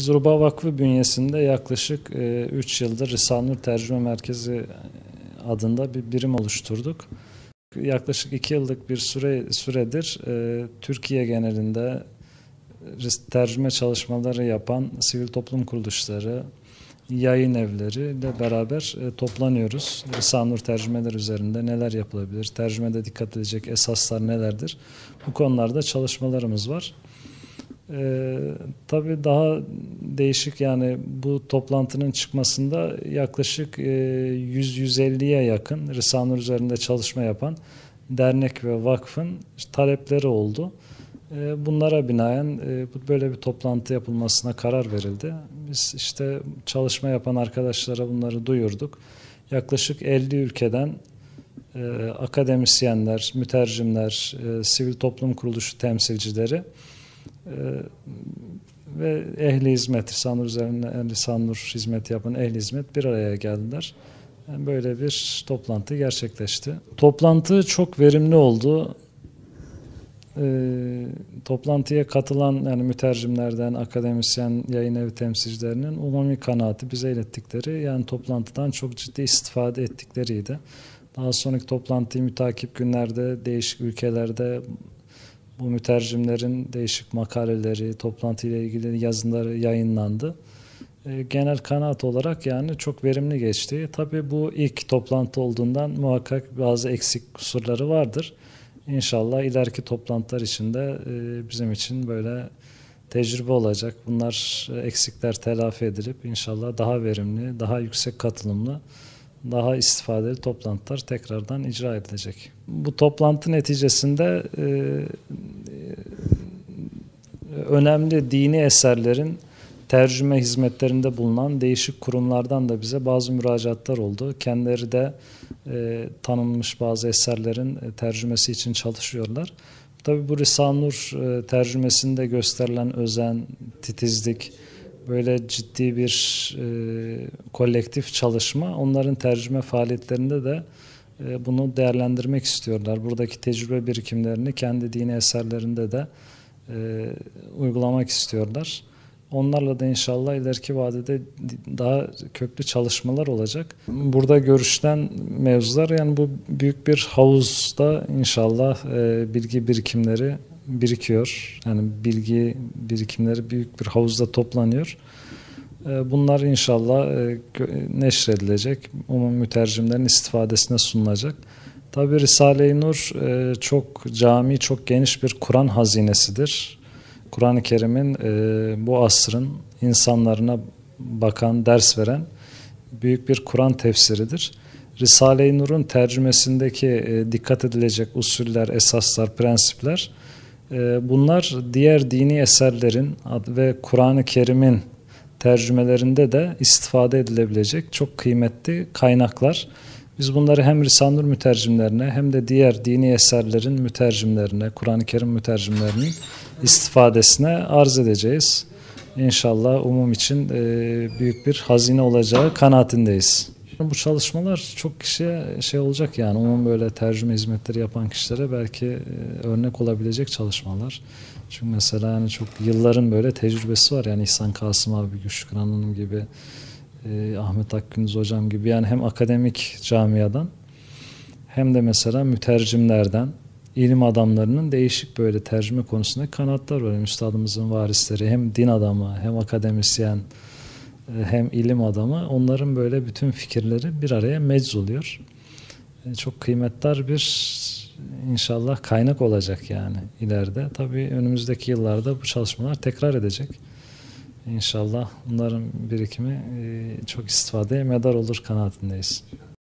Zuruba Vakfı bünyesinde yaklaşık 3 yıldır Risanur Tercüme Merkezi adında bir birim oluşturduk. Yaklaşık 2 yıllık bir süre süredir e, Türkiye genelinde tercüme çalışmaları yapan sivil toplum kuruluşları, yayın evleri ile beraber e, toplanıyoruz. Risanur tercümeler üzerinde neler yapılabilir, tercümede dikkat edecek esaslar nelerdir? Bu konularda çalışmalarımız var. Ee, tabii daha değişik yani bu toplantının çıkmasında yaklaşık e, 100-150'ye yakın Risanur üzerinde çalışma yapan dernek ve vakfın talepleri oldu. E, bunlara binaen e, böyle bir toplantı yapılmasına karar verildi. Biz işte çalışma yapan arkadaşlara bunları duyurduk. Yaklaşık 50 ülkeden e, akademisyenler, mütercimler, e, sivil toplum kuruluşu temsilcileri ve ehli hizmet, lisanur üzerine lisanur hizmet yapan ehli hizmet bir araya geldiler. Yani böyle bir toplantı gerçekleşti. Toplantı çok verimli oldu. E, toplantıya katılan yani mütercimlerden, akademisyen, yayın evi temsilcilerinin umumi kanaati bize ilettikleri yani toplantıdan çok ciddi istifade ettikleriydi. Daha sonraki toplantıyı mütakip günlerde değişik ülkelerde bu mütercimlerin değişik makaleleri, toplantıyla ilgili yazıları yayınlandı. E, genel kanaat olarak yani çok verimli geçti. Tabii bu ilk toplantı olduğundan muhakkak bazı eksik kusurları vardır. İnşallah ileriki toplantılar içinde e, bizim için böyle tecrübe olacak. Bunlar e, eksikler telafi edilip inşallah daha verimli, daha yüksek katılımlı daha istifadeli toplantılar tekrardan icra edilecek. Bu toplantı neticesinde önemli dini eserlerin tercüme hizmetlerinde bulunan değişik kurumlardan da bize bazı müracaatlar oldu. Kendileri de e, tanınmış bazı eserlerin e, tercümesi için çalışıyorlar. Tabi bu Risanur e, tercümesinde gösterilen özen, titizlik, böyle ciddi bir e, kolektif çalışma onların tercüme faaliyetlerinde de e, bunu değerlendirmek istiyorlar. Buradaki tecrübe birikimlerini kendi dini eserlerinde de e, uygulamak istiyorlar. Onlarla da inşallah ileriki vadede daha köklü çalışmalar olacak. Burada görüşten mevzular yani bu büyük bir havuzda inşallah e, bilgi birikimleri birikiyor. Yani bilgi birikimleri büyük bir havuzda toplanıyor. E, bunlar inşallah neşredilecek. Umum mütercimlerin istifadesine sunulacak. Tabi Risale-i Nur e, çok cami, çok geniş bir Kur'an hazinesidir. Kur'an-ı Kerim'in bu asrın insanlarına bakan, ders veren büyük bir Kur'an tefsiridir. Risale-i Nur'un tercümesindeki dikkat edilecek usuller, esaslar, prensipler bunlar diğer dini eserlerin ve Kur'an-ı Kerim'in tercümelerinde de istifade edilebilecek çok kıymetli kaynaklar. Biz bunları hem Risale-i mütercimlerine hem de diğer dini eserlerin mütercimlerine, Kur'an-ı Kerim mütercimlerinin istifadesine arz edeceğiz. İnşallah umum için e, büyük bir hazine olacağı kanaatindeyiz. Bu çalışmalar çok kişiye şey olacak yani umum böyle tercüme hizmetleri yapan kişilere belki e, örnek olabilecek çalışmalar. Çünkü mesela yani çok yılların böyle tecrübesi var yani İhsan Kasım abi, Güçlü Hanım gibi, e, Ahmet Akgündüz hocam gibi yani hem akademik camiadan hem de mesela mütercimlerden ilim adamlarının değişik böyle tercüme konusunda kanatlar var. Yani üstadımızın varisleri hem din adamı hem akademisyen e, hem ilim adamı onların böyle bütün fikirleri bir araya mecz oluyor. E, çok kıymetli bir inşallah kaynak olacak yani ileride. Tabii önümüzdeki yıllarda bu çalışmalar tekrar edecek. İnşallah bunların birikimi e, çok istifadeye medar olur kanaatindeyiz.